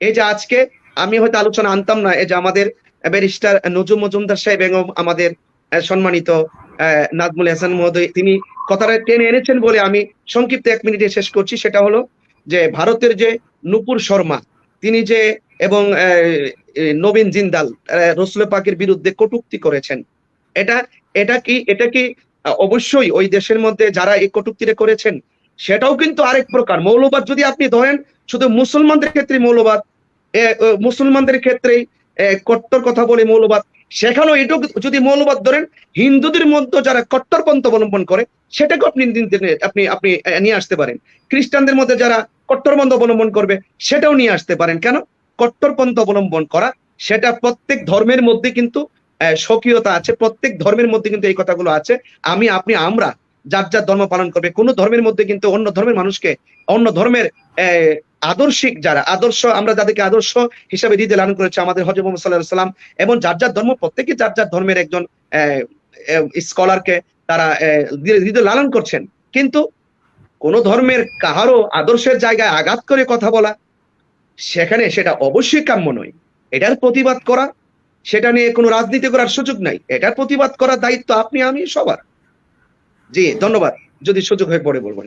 এই যে আজকে আমি হয়তো আলোচনা আনতাম না এই যে আমাদের ব্যারিস্টার নজুম মজুমদার সাহেব এবং আমাদের সম্মানিত নাজমুল হাসান মহোদয়, তিনি কথাটা টেনে এনেছেন বলে আমি সংক্ষিপ্ত এক মিনিটে শেষ করছি। সেটা হলো যে ভারতের যে নুপুর শর্মা, তিনি যে এবং নবীন জিন্দাল রসুল পাকের বিরুদ্ধে কটুক্তি করেছেন, এটা এটা কি এটা কি অবশ্যই ওই দেশের মধ্যে যারা এই কটূক্তিটা করেছেন, সেটাও কিন্তু আরেক প্রকার। মৌলবাদ যদি আপনি ধরেন শুধু মুসলমানদের ক্ষেত্রে মৌলবাদ মুসলমানদের ক্ষেত্রে কট্টর কথা বলে মৌলবাদ। সেখানেও এটুকু যদি মৌলবাদ ধরেন, হিন্দুদের মধ্যে যারা কট্টরপন্থ অবলম্বন করে সেটাকে আপনি আপনি আপনি নিয়ে আসতে পারেন। খ্রিস্টানদের মধ্যে যারা কট্টরপন্থ অবলম্বন করবে, সেটাও নিয়ে আসতে পারেন। কেন? কট্টরপন্থ অবলম্বন করা, সেটা প্রত্যেক ধর্মের মধ্যে কিন্তু স্বকীয়তা আছে, প্রত্যেক ধর্মের মধ্যে কিন্তু এই কথাগুলো আছে। আমি, আপনি, আমরা, যার যার ধর্ম পালন করবে, কোন ধর্মের মধ্যে কিন্তু অন্য ধর্মের মানুষকে, অন্য ধর্মের আদর্শিক যারা, আদর্শ, আমরা যাদেরকে আদর্শ হিসাবে দিতে লালন করেছে, আমাদের হজরত মোহাম্মদ সাল্লাহ সাল্লাম এবং যার যার ধর্ম, প্রত্যেকে যার যার ধর্মের একজন স্কলারকে তারা হৃদয় লালন করছেন। কিন্তু কোন ধর্মের কাহারও আদর্শের জায়গায় আঘাত করে কথা বলা, সেখানে সেটা অবশ্যই কাম্য নয়। এটার প্রতিবাদ করা, সেটা নিয়ে কোনো রাজনীতি করার সুযোগ নাই। এটার প্রতিবাদ করার দায়িত্ব আপনি, আমি, সবার। জি, ধন্যবাদ। যদি সুযোগ হয়ে পড়ে বলবেন